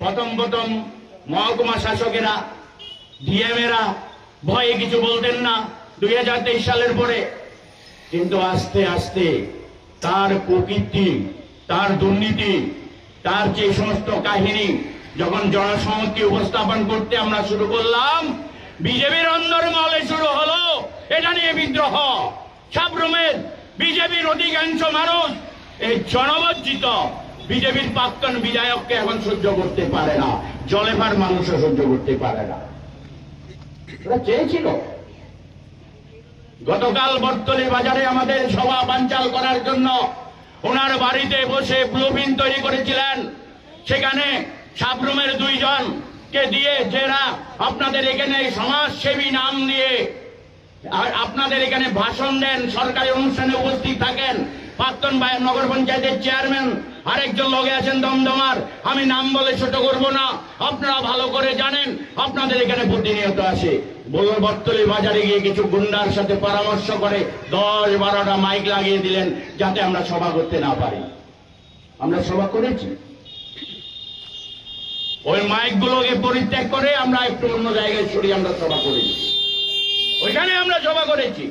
প্রথম প্রথম মহকুমা শাসকেরা ডিএমেরা ভয়ে কিছু বলতেন না। দুই হাজার তেইশ সালের পরে কিন্তু আস্তে আস্তে তার প্রকৃতি, তার দুর্নীতি, তার যে সমস্ত কাহিনী, যখন জনসমক্ষে উপস্থাপন করতে আমরা শুরু করলাম, বিজেপির অন্দরমহলে শুরু হলো। এটা নিয়ে বিদ্রোহ। সাবরুমের বিজেপির অধিকাংশ মানুষ এই জনবজ্জিত বিজেপির প্রাক্তন বিধায়ককে এখন সহ্য করতে পারে না। জলেফার মানুষও সহ্য করতে পারে না। চেয়েছিল। গতকাল বর্তলি বাজারে আমাদের সভা বানচাল করার জন্য ওনার বাড়িতে বসে ব্লুপিন তৈরি করেছিলেন। সেখানে সাবরুমের দুইজন কে দিয়ে যারা আপনাদের এখানে সমাজসেবী নাম দিয়ে আর আপনাদের এখানে ভাষণ দেন, সরকারি অনুষ্ঠানে উপস্থিত থাকেন প্রাক্তন নগর পঞ্চায়েতের চেয়ারম্যান, আরেকজন লগে আছেন দমদমার। আমি নাম বলে ছোট করব না। আপনারা ভালো করে জানেন, আপনাদের এখানে প্রতিনিয়ত আসে। বলল বাজারে গিয়ে কিছু গুন্ডার সাথে পরামর্শ করে দশ বারোটা মাইক লাগিয়ে দিলেন, যাতে আমরা সভা করতে না পারি। আমরা সভা করেছি। ওই মাইকগুলোকে পরিত্যাগ করে আমরা একটু অন্য জায়গায় সরিয়ে আমরা সভা করেছি। ওইখানে আমরা সভা করেছি।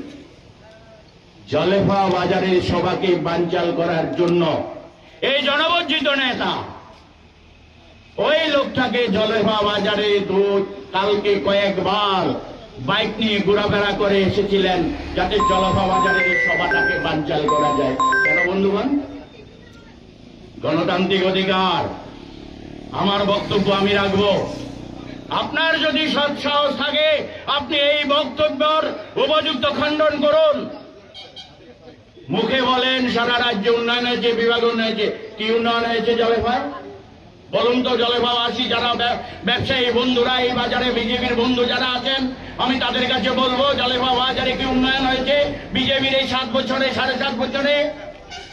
জলেফা বাজারের সভাকে বানচাল করার জন্য। এই জনবজ্জিত নেতা, ওই লোকটাকে জলেফা বাজারে দু- কালকে কয়েকবার বাইক নিয়ে ঘোরাফেরা করে এসেছিলেন যাতে জলফা বাজারের সভাটাকে বানচাল করা যায়। কেন বন্ধুগণ? গণতান্ত্রিক অধিকার, আমার বক্তব্য আমি রাখব। আপনার যদি সৎ সাহস থাকে, আপনি এই বক্তব্যর উপযুক্ত খণ্ডন করুন। মুখে বলেন, সারা রাজ্যে উন্নয়ন হয়েছে, বিভাগ উন্নয়ন হয়েছে। কি উন্নয়ন হয়েছে জলেফায় বলুন তো জলেফাবাসী যারা ব্যব- ব্যবসায়ী বন্ধুরা, এই বাজারে বিজেপির বন্ধু যারা আছেন, আমি তাদের কাছে বলব জলেফা বাজারে কি উন্নয়ন হয়েছে? বিজেপির এই সাত বছরে, সাড়ে সাত বছরে?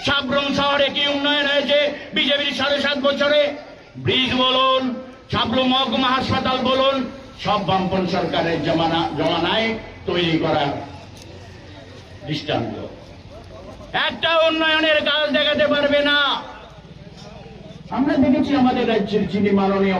সাবরুম শহরে কি উন্নয়ন হয়েছে? বিজেপির সাড়ে সাত বছরে? ব্রিজ বলুন সাবরুম মহকুমা হাসপাতাল বলুন, সব বামপন সরকারের জমানা, জমানায় তৈরি করা দৃষ্টান্ত। একটা উন্নয়নের কাজ দেখাতে পারবে না। আমরা দেখেছি আমাদের রাজ্যের যিনি মাননীয়